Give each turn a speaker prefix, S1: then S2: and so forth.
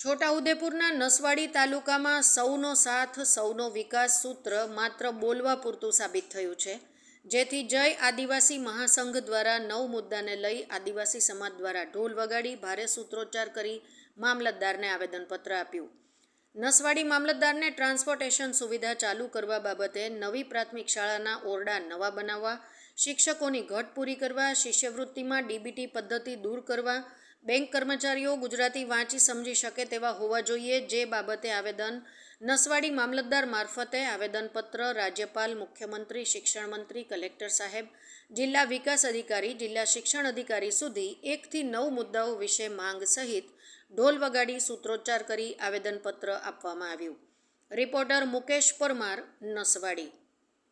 S1: છોટાઉદેપુરના નસવાડી તાલુકામાં સૌનો સાથ, સૌનો વિકાસ સૂત્ર માત્ર બોલવા પૂરતું સાબિત થયું છે. જેથી જય આદિવાસી મહાસંઘ દ્વારા નવ મુદ્દાને લઈ આદિવાસી સમાજ દ્વારા ઢોલ વગાડી ભારે સૂત્રોચ્ચાર કરી મામલતદારને આવેદનપત્ર આપ્યું. નસવાડી મામલતદારને ટ્રાન્સપોર્ટેશન સુવિધા ચાલુ કરવા બાબતે નવી પ્રાથમિક શાળાના ઓરડા નવા બનાવવા, શિક્ષકોની ઘટ પૂરી કરવા, શિષ્યવૃત્તિમાં ડીબીટી પદ્ધતિ દૂર કરવા બેંક કર્મચારીઓ ગુજરાતી વાંચી સમજી શકે તેવા હોવા જોઈએ. જે બાબતે આવેદન, નસવાડી મામલતદાર મારફતે આવેદનપત્ર, રાજ્યપાલ, મુખ્યમંત્રી શિક્ષણ મંત્રી કલેક્ટર સાહેબ, જિલ્લા વિકાસ અધિકારી, જિલ્લા શિક્ષણ અધિકારી સુધી એકથી નવ મુદ્દાઓ વિશે માંગ સહિત ઢોલ વગાડી સૂત્રોચ્ચાર કરી આવેદનપત્ર આપવામાં આવ્યું. રિપોર્ટર મુકેશ પરમાર, નસવાડી.